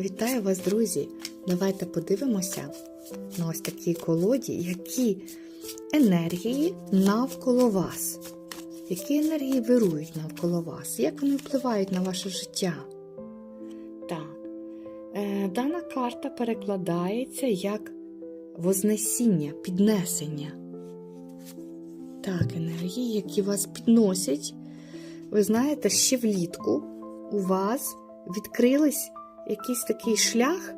Вітаю вас, друзі! Давайте подивимося на ось такій колоді, які енергії навколо вас. Які енергії вирують навколо вас? Як вони впливають на ваше життя? Так, е, дана карта перекладається як вознесіння, піднесення. Так, енергії, які вас підносять. Ви знаєте, ще влітку у вас відкрились якийсь такий шлях,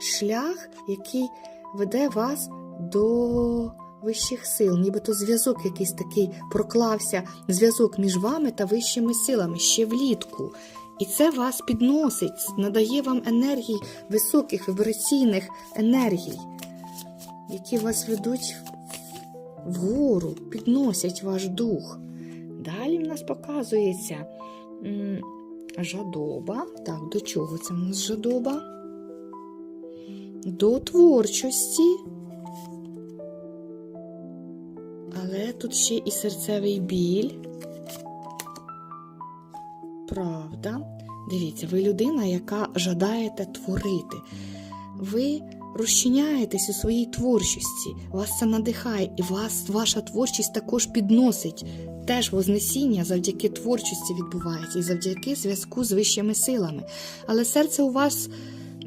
шлях, який веде вас до вищих сил, нібито зв'язок якийсь такий проклався, зв'язок між вами та вищими силами ще влітку. І це вас підносить, надає вам енергій, високих вібраційних енергій, які вас ведуть вгору, підносять ваш дух. Далі в нас показується жадоба. Так, до чого це в нас жадоба? До творчості. Але тут ще і серцевий біль. Правда. Дивіться, ви людина, яка жадаєте творити. Ви розчиняєтесь у своїй творчості, вас це надихає, і вас ваша творчість також підносить. Теж вознесіння завдяки творчості відбувається і завдяки зв'язку з вищими силами. Але серце у вас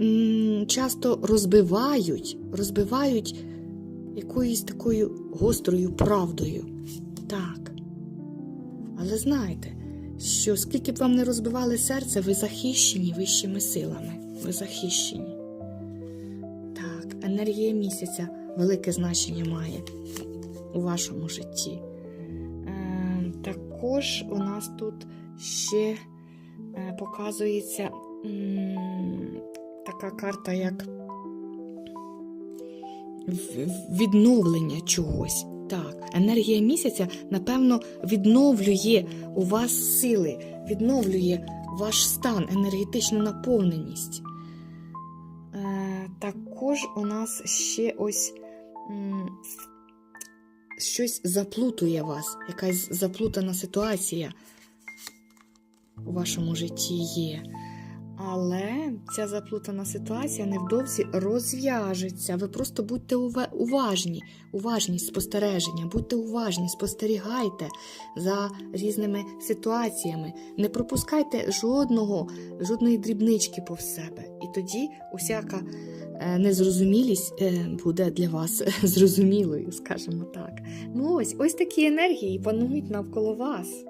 м, часто розбивають, розбивають якоюсь такою гострою правдою. Так. Але знайте, що скільки б вам не розбивали серце, ви захищені вищими силами. Ви захищені. Так, енергія місяця велике значення має у вашому житті. Також у нас тут ще е, показується така карта, як відновлення чогось. Так, енергія місяця, напевно, відновлює у вас сили, відновлює ваш стан, енергетичну наповненість. Е, також у нас ще ось щось заплутує вас, якась заплутана ситуація у вашому житті є. Але ця заплутана ситуація невдовзі розв'яжеться. Ви просто будьте уважні, уважні спостереження, будьте уважні, спостерігайте за різними ситуаціями. Не пропускайте жодного, жодної дрібнички повз себе. І тоді усяка е, незрозумілість е, буде для вас зрозумілою, скажімо так. Ну ось ось такі енергії панують навколо вас.